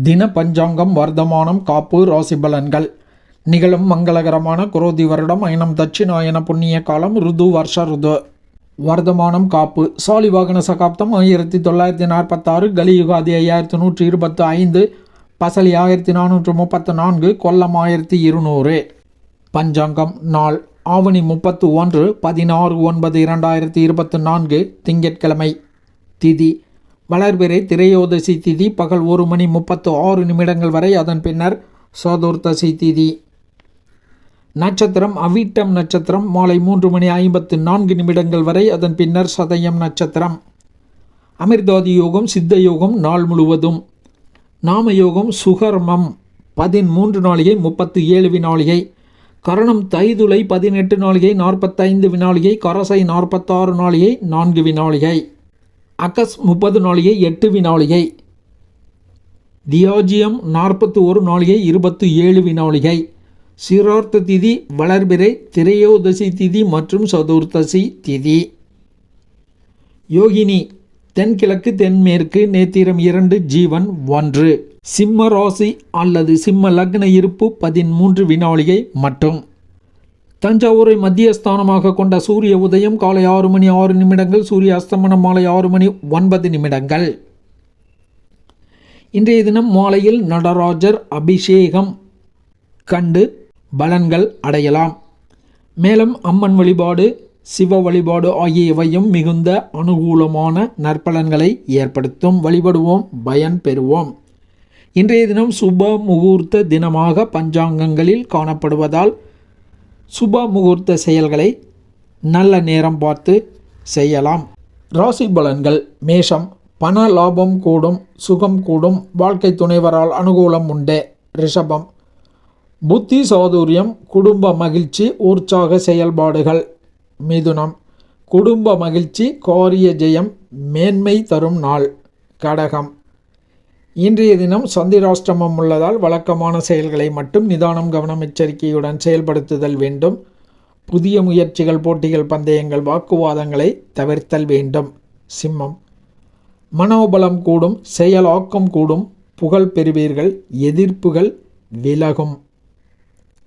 தின பஞ்சாங்கம் வர்த்தமானம் காப்பு ராசி பலன்கள் நிகழும் மங்களகரமான குரோதி வருடம் ஐனம் தட்சிணாயன புண்ணிய காலம் ருது வருஷ ருது. வர்த்தமானம் காப்பு. சாலிவாகன சகாப்தம் ஆயிரத்தி தொள்ளாயிரத்தி நாற்பத்தாறு கலியுகாதி ஐயாயிரத்தி நூற்றி இருபத்தி ஐந்து பசலி ஆயிரத்தி நானூற்று முப்பத்து நான்கு கொல்லம் ஆயிரத்தி இருநூறு. பஞ்சாங்கம் நாள். ஆவணி முப்பத்து ஒன்று பதினாறு ஒன்பது இரண்டாயிரத்தி இருபத்தி நான்கு திங்கட்கிழமை. திதி. வளர்பிறை திரையோதசி திதி பகல் ஒரு மணி முப்பத்து ஆறு நிமிடங்கள் வரை அதன் பின்னர் சதுர்த்தசி திதி. நட்சத்திரம் அவிட்டம் நட்சத்திரம் மாலை மூன்று மணி ஐம்பத்து நான்கு நிமிடங்கள் வரை அதன் பின்னர் சதயம் நட்சத்திரம். அமிர்தாதி யோகம் சித்த யோகம் நாள் முழுவதும். நாம யோகம் சுகர்மம் பதிமூன்று நாளிகை முப்பத்து ஏழு வினாளிகை. கரணம் தைதுளை பதினெட்டு நாளிகை நாற்பத்தைந்து வினாளிகை கரசை நாற்பத்தாறு நாளிகை நான்கு வினாளிகை. அகஸ் முப்பது நாளிகை எட்டு வினாளிகை. தியாஜியம் நாற்பத்தி ஒரு நாளிகை இருபத்து ஏழு வினாளிகை. சிரார்த்த திதி வளர்பிறை திரையோதசி திதி மற்றும் சதுர்த்தசி திதி. யோகினி தென்கிழக்கு தென்மேற்கு நேத்திரம் இரண்டு ஜீவன் ஒன்று. சிம்ம ராசி அல்லது சிம்ம லக்ன இருப்பு பதிமூன்று வினாளிகை மற்றும் தஞ்சாவூரை மத்திய ஸ்தானமாக கொண்ட சூரிய உதயம் காலை ஆறு மணி ஆறு நிமிடங்கள் சூரிய அஸ்தமனம் மாலை ஆறு மணி ஒன்பது நிமிடங்கள். இன்றைய தினம் மாலையில் நடராஜர் அபிஷேகம் கண்டு பலன்கள் அடையலாம். மேலும் அம்மன் வழிபாடு சிவ வழிபாடு ஆகியவையும் மிகுந்த அனுகூலமான நற்பலன்களை ஏற்படுத்தும். வழிபடுவோம் பயன் பெறுவோம். இன்றைய தினம் சுப முகூர்த்த தினமாக பஞ்சாங்கங்களில் காணப்படுவதால் சுப முகூர்த்த செயல்களை நல்ல நேரம் பார்த்து செய்யலாம். ராசி பலன்கள். மேஷம். பண லாபம் கூடும் சுகம் கூடும் வாழ்க்கை துணைவரால் அனுகூலம் உண்டு. ரிஷபம். புத்தி சாதுரியம் குடும்ப மகிழ்ச்சி உற்சாக செயல்பாடுகள். மிதுனம். குடும்ப மகிழ்ச்சி காரிய ஜெயம் மேன்மை தரும் நாள். கடகம். இன்றைய தினம் சந்திராஷ்டமம் உள்ளதால் வழக்கமான செயல்களை மட்டும் நிதானம் கவனம் எச்சரிக்கையுடன் செயல்படுத்துதல் வேண்டும். புதிய முயற்சிகள் போட்டிகள் பந்தயங்கள் வாக்குவாதங்களை தவிர்த்தல் வேண்டும். சிம்மம். மனோபலம் கூடும் செயலாக்கம் கூடும் புகழ் பெறுவீர்கள் எதிர்ப்புகள் விலகும்.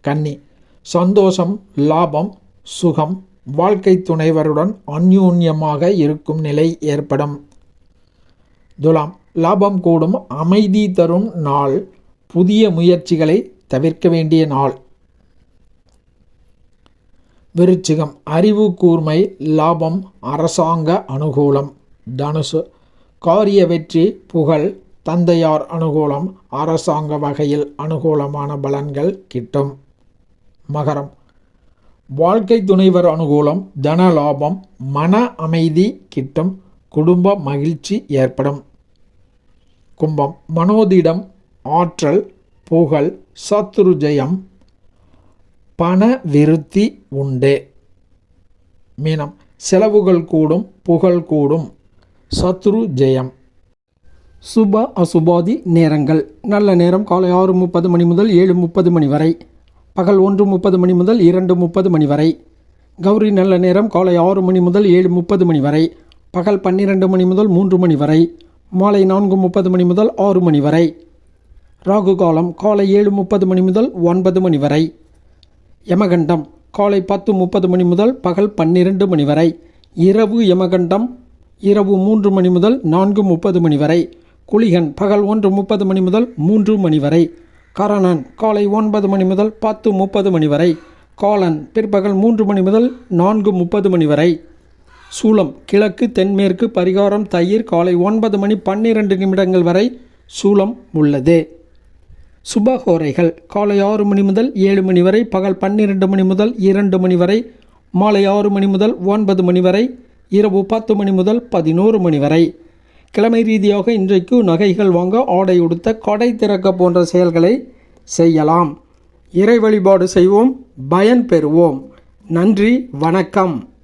கன்னி. சந்தோஷம் லாபம் சுகம் வாழ்க்கை துணைவருடன் அந்யூன்யமாக இருக்கும் நிலை ஏற்படும். துலாம். லாபம் கூடும் அமைதி தரும் நாள் புதிய முயற்சிகளை தவிர்க்க வேண்டிய நாள். விருச்சிகம் அறிவு கூர்மை லாபம் அரசாங்க அனுகூலம். தனுசு காரிய வெற்றி புகழ் தந்தையார் அனுகூலம் அரசாங்க வகையில் அனுகூலமான பலன்கள் கிட்டும். மகரம் வாழ்க்கை துணைவர் அனுகூலம் தன லாபம் மன அமைதி கிட்டும் குடும்ப மகிழ்ச்சி ஏற்படும். கும்பம். மனோதிடம் ஆற்றல் புகழ் சத்ரு ஜெயம் பண விருத்தி உண்டு. மீனம் செலவுகள் கூடும் புகழ் கூடும் சத்ரு ஜெயம் சுப அசுபாதி நேரங்கள். நல்ல நேரம் காலை ஆறு முப்பது மணி முதல் ஏழு முப்பது மணி வரை. பகல் ஒன்று முப்பது மணி முதல் இரண்டு முப்பது மணி வரை. கௌரி நல்ல நேரம் காலை ஆறு மணி முதல் ஏழு முப்பது மணி வரை. பகல் பன்னிரெண்டு மணி முதல் மூன்று மணி வரை. மாலை நான்கு முப்பது மணி முதல் ஆறு மணி வரை. ராகு காலம் காலை ஏழு முப்பது மணி முதல் ஒன்பது மணி வரை. யமகண்டம் காலை பத்து முப்பது மணி முதல் பகல் பன்னிரண்டு மணி வரை. இரவு யமகண்டம் இரவு மூன்று மணி முதல் நான்கு முப்பது மணி வரை. குளிகன் பகல் ஒன்று முப்பது மணி முதல் மூன்று மணி வரை. கரணன் காலை ஒன்பது மணி முதல் பத்து முப்பது மணி வரை. காலன் பிற்பகல் மூன்று மணி முதல் நான்கு முப்பது மணி வரை. சூலம் கிழக்கு தென்மேற்கு பரிகாரம் தயிர் காலை ஒன்பது மணி பன்னிரண்டு நிமிடங்கள் வரை சூலம் உள்ளது. சுபஹோரைகள் காலை ஆறு மணி முதல் ஏழு மணி வரை பகல் பன்னிரண்டு மணி முதல் இரண்டு மணி வரை மாலை ஆறு மணி முதல் ஒன்பது மணி வரை இரவு பத்து மணி முதல் பதினோரு மணி வரை. கிழமை ரீதியாக இன்றைக்கு நகைகள் வாங்க ஆடை உடுத்த கொடை திறக்க போன்ற செயல்களை செய்யலாம். இறை வழிபாடு செய்வோம் பயன் பெறுவோம். நன்றி வணக்கம்.